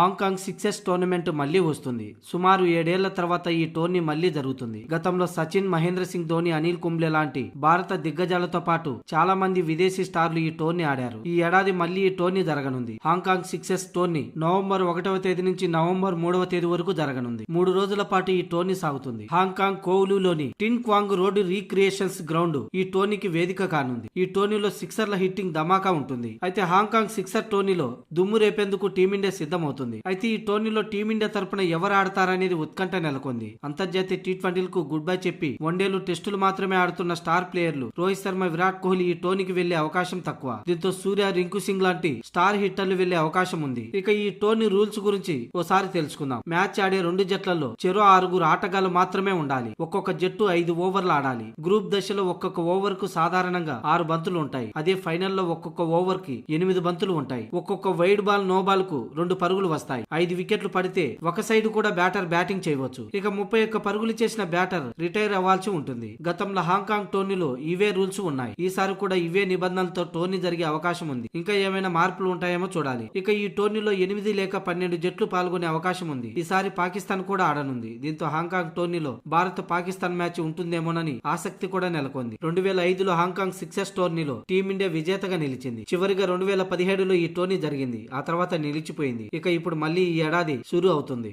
Hong Kong sixes tournament మళ్ళీ వస్తుంది. సుమారు ఏడేళ్ళ తర్వాత ఈ టోర్నీ మళ్ళీ జరుగుతుంది. గతంలో సచిన్ మహేంద్ర సింగ్ ధోని అనిల్ కుంబ్లే లాంటి భారత దిగ్గజాలతో పాటు చాలా మంది విదేశీ స్టార్లు ఈ టోర్నీ ఆడారు. ఈ ఏడాది మళ్ళీ ఈ టోర్నీ జరగనుంది. హాంకాంగ్ సిక్సెస్ టోర్నీ నవంబర్ ఒకటవ తేదీ నుంచి నవంబర్ మూడవ తేదీ వరకు జరగనుంది. మూడు రోజుల పాటు ఈ టోర్నీ సాగుతుంది. Hong Kong కోవులులోని Tin Kwong road recreations ground ఈ టోర్నీకి వేదిక కానుంది. ఈ టోర్నీలో సిక్సర్ల హిట్టింగ్ ధమాకా ఉంటుంది. అయితే హాంకాంగ్ సిక్సర్ టోర్నీలో దుమ్ము రేపేందుకు టీమిండియా సిద్ధమవుతుంది. అయితే ఈ టోర్నీలో టీమిండియా తరపున ఎవరు ఆడతారనేది ఉత్కంఠ నెలకొంది. అంతర్జాతీయ టీ ట్వంటీలకు గుడ్ బై చెప్పి వన్డేలు టెస్టులు మాత్రమే ఆడుతున్న స్టార్ ప్లేయర్లు రోహిత్ శర్మ విరాట్ కోహ్లీ ఈ టోర్నీకి వెళ్ళే అవకాశం తక్కువ. దీంతో సూర్య రింకు సింగ్ లాంటి స్టార్ హిట్టర్లు వెళ్ళే అవకాశం ఉంది. ఇక ఈ టోర్నీ రూల్స్ గురించి ఓసారి తెలుసుకుందాం. మ్యాచ్ ఆడే రెండు జట్లలో చెరో ఆరుగురు ఆటగాళ్ళు మాత్రమే ఉండాలి. ఒక్కొక్క జట్టు ఐదు ఓవర్లు ఆడాలి. గ్రూప్ దశలో ఒక్కొక్క ఓవర్కు సాధారణంగా ఆరు బంతులు ఉంటాయి. అదే ఫైనల్లో ఒక్కొక్క ఓవర్కి ఎనిమిది బంతులు ఉంటాయి. ఒక్కొక్క వైడ్ బాల్ నో బాల్కు రెండు పరుగులు వస్తాయి. ఐదు వికెట్లు పడితే ఒక సైడ్ కూడా బ్యాటర్ బ్యాటింగ్ చేయవచ్చు. ఇక ముప్పై ఒక్క పరుగులు చేసిన బ్యాటర్ రిటైర్ అవ్వాల్సి ఉంటుంది. గతంలో హాంకాంగ్ టోర్నీలో ఇవే రూల్స్ ఉన్నాయి. ఈసారి కూడా ఇవే నిబంధనలతో టోర్నీ జరిగే అవకాశం ఉంది. ఇంకా ఏమైనా మార్పులు ఉంటాయేమో చూడాలి. ఇక ఈ టోర్నీలో ఎనిమిది లేక పన్నెండు జట్లు పాల్గొనే అవకాశం ఉంది. ఈసారి పాకిస్తాన్ కూడా ఆడనుంది. దీంతో హాంకాంగ్ టోర్నీలో భారత్ పాకిస్తాన్ మ్యాచ్ ఉంటుందేమోనని ఆసక్తి కూడా నెలకొంది. రెండు వేల ఐదులో హాంకాంగ్ సిక్సెస్ టోర్నీలో టీమిండియా విజేతగా నిలిచింది. చివరిగా రెండు వేల పదిహేడులో ఈ టోర్నీ జరిగింది. ఆ తర్వాత నిలిచిపోయింది. ఇక ఇప్పుడు మళ్ళీ ఈ ఏడాది షురూ అవుతుంది.